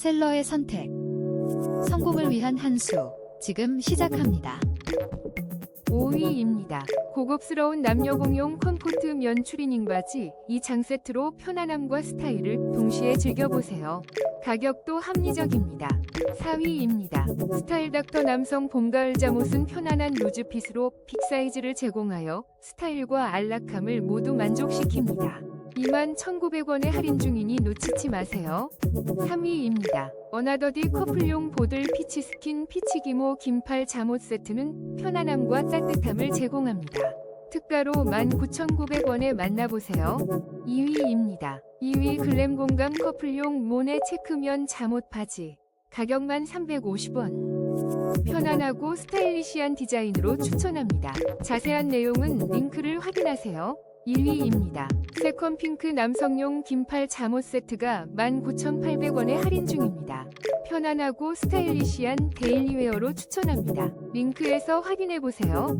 셀러의 선택. 성공을 위한 한 수. 지금 시작합니다. 5위입니다. 고급스러운 남녀 공용 컴포트 면 추리닝 바지 이 장 세트로 편안함과 스타일을 동시에 즐겨보세요. 가격도 합리적입니다. 4위입니다. 스타일 닥터 남성 봄가을 잠옷은 편안한 루즈핏으로 픽 사이즈를 제공하여 스타일과 안락함을 모두 만족시킵니다. 21,900원에 할인 중이니 놓치지 마세요. 3위입니다. 어나더디 커플용 보들 피치 스킨 피치 기모 긴팔 잠옷 세트는 편안함과 따뜻함을 제공합니다. 특가로 19,900원에 만나보세요. 2위입니다. 2위 글램 공감 커플용 모네 체크면 잠옷 바지. 가격만 350원. 편안하고 스타일리시한 디자인으로 추천합니다. 자세한 내용은 링크를 확인하세요. 1위입니다. 세컨 핑크 남성용 긴팔 잠옷 세트가 19,800원에 할인 중입니다. 편안하고 스타일리시한 데일리웨어로 추천합니다. 링크에서 확인해보세요.